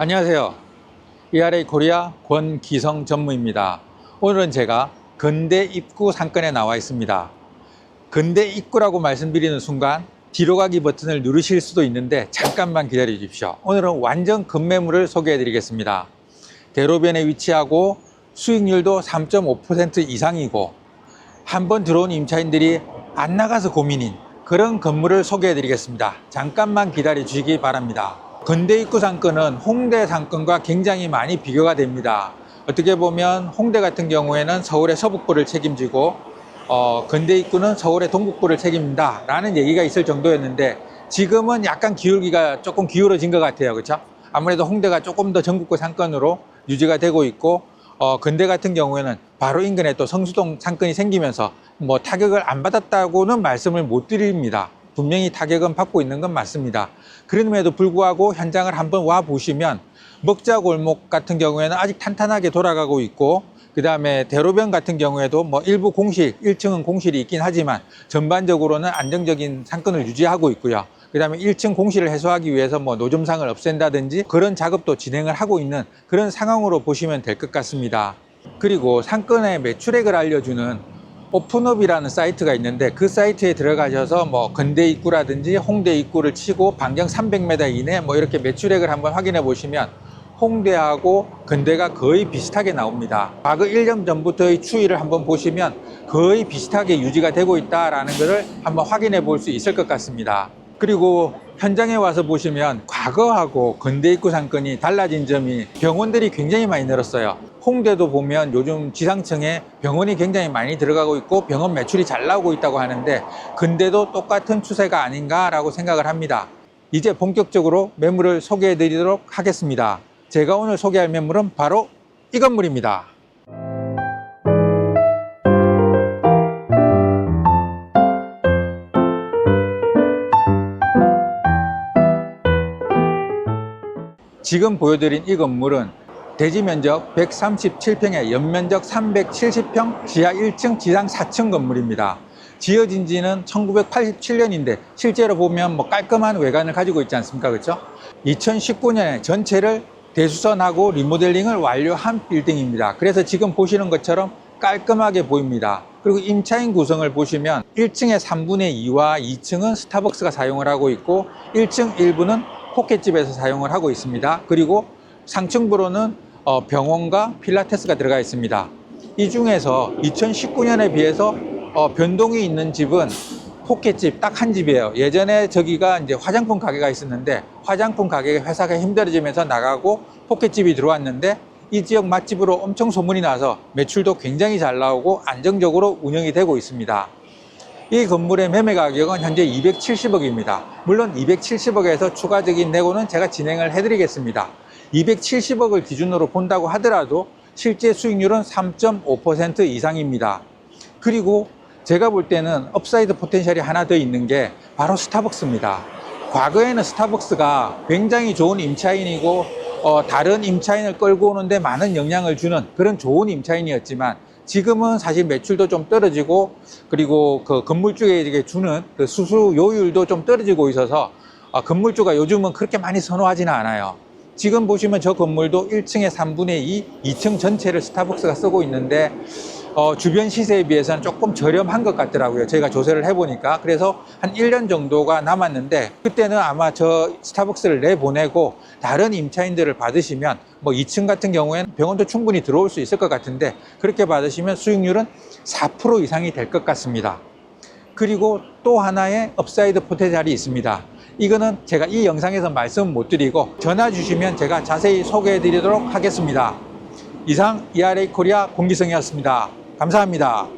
안녕하세요. ERA 코리아 권기성 전무입니다. 오늘은 제가 근대 입구 상권에 나와 있습니다. 근대 입구라고 말씀드리는 순간 뒤로 가기 버튼을 누르실 수도 있는데 잠깐만 기다려 주십시오. 오늘은 완전 급매물을 소개해 드리겠습니다. 대로변에 위치하고 수익률도 3.5% 이상이고 한 번 들어온 임차인들이 안 나가서 고민인 그런 건물을 소개해 드리겠습니다. 잠깐만 기다려 주시기 바랍니다. 근대 입구 상권은 홍대 상권과 굉장히 많이 비교가 됩니다. 어떻게 보면 홍대 같은 경우에는 서울의 서북부를 책임지고 어, 근대 입구는 서울의 동북부를 책임진다 라는 얘기가 있을 정도였는데 지금은 약간 기울기가 조금 기울어진 것 같아요. 그렇죠? 아무래도 홍대가 조금 더 전국구 상권으로 유지가 되고 있고 어, 근대 같은 경우에는 바로 인근에 또 성수동 상권이 생기면서 뭐 타격을 안 받았다고는 말씀을 못 드립니다. 분명히 타격은 받고 있는 건 맞습니다. 그럼에도 불구하고 현장을 한번 와 보시면 먹자 골목 같은 경우에는 아직 탄탄하게 돌아가고 있고 그 다음에 대로변 같은 경우에도 뭐 일부 공실, 1층은 공실이 있긴 하지만 전반적으로는 안정적인 상권을 유지하고 있고요. 그 다음에 1층 공실을 해소하기 위해서 뭐 노점상을 없앤다든지 그런 작업도 진행을 하고 있는 그런 상황으로 보시면 될 것 같습니다. 그리고 상권의 매출액을 알려주는 오픈업이라는 사이트가 있는데 그 사이트에 들어가셔서 뭐 근대 입구라든지 홍대 입구를 치고 반경 300m 이내 뭐 이렇게 매출액을 한번 확인해 보시면 홍대하고 근대가 거의 비슷하게 나옵니다. 과거 1년 전부터의 추이를 한번 보시면 거의 비슷하게 유지가 되고 있다라는 것을 한번 확인해 볼 수 있을 것 같습니다. 그리고 현장에 와서 보시면 과거하고 근대 입구 상권이 달라진 점이 병원들이 굉장히 많이 늘었어요. 홍대도 보면 요즘 지상층에 병원이 굉장히 많이 들어가고 있고 병원 매출이 잘 나오고 있다고 하는데 근대도 똑같은 추세가 아닌가라고 생각을 합니다. 이제 본격적으로 매물을 소개해 드리도록 하겠습니다. 제가 오늘 소개할 매물은 바로 이 건물입니다. 지금 보여드린 이 건물은 대지 면적 137평에 연면적 370평, 지하 1층, 지상 4층 건물입니다. 지어진 지는 1987년인데 실제로 보면 뭐 깔끔한 외관을 가지고 있지 않습니까? 그렇죠? 2019년에 전체를 대수선하고 리모델링을 완료한 빌딩입니다. 그래서 지금 보시는 것처럼 깔끔하게 보입니다. 그리고 임차인 구성을 보시면 1층의 3분의 2와 2층은 스타벅스가 사용을 하고 있고 1층 일부는 포켓집에서 사용을 하고 있습니다. 그리고 상층부로는 어, 병원과 필라테스가 들어가 있습니다. 이 중에서 2019년에 비해서 어, 변동이 있는 집은 포켓집 딱 한 집이에요. 예전에 저기가 이제 화장품 가게가 있었는데 화장품 가게 회사가 힘들어지면서 나가고 포켓집이 들어왔는데 이 지역 맛집으로 엄청 소문이 나서 매출도 굉장히 잘 나오고 안정적으로 운영이 되고 있습니다. 이 건물의 매매 가격은 현재 270억입니다. 물론 270억에서 추가적인 내고는 제가 진행을 해드리겠습니다. 270억을 기준으로 본다고 하더라도 실제 수익률은 3.5% 이상입니다. 그리고 제가 볼 때는 업사이드 포텐셜이 하나 더 있는 게 바로 스타벅스입니다. 과거에는 스타벅스가 굉장히 좋은 임차인이고 어, 다른 임차인을 끌고 오는데 많은 영향을 주는 그런 좋은 임차인이었지만 지금은 사실 매출도 좀 떨어지고 그리고 그 건물주에게 주는 그 수수료율도 좀 떨어지고 있어서 어, 건물주가 요즘은 그렇게 많이 선호하지는 않아요. 지금 보시면 저 건물도 1층의 3분의 2, 2층 전체를 스타벅스가 쓰고 있는데 어, 주변 시세에 비해서는 조금 저렴한 것 같더라고요. 저희가 조사를 해보니까. 그래서 한 1년 정도가 남았는데 그때는 아마 저 스타벅스를 내보내고 다른 임차인들을 받으시면 뭐 2층 같은 경우에는 병원도 충분히 들어올 수 있을 것 같은데 그렇게 받으시면 수익률은 4% 이상이 될 것 같습니다. 그리고 또 하나의 업사이드 포텐셜이 있습니다. 이거는 제가 이 영상에서 말씀 못 드리고 전화 주시면 제가 자세히 소개해 드리도록 하겠습니다. 이상 ERA 코리아 공기성이었습니다. 감사합니다.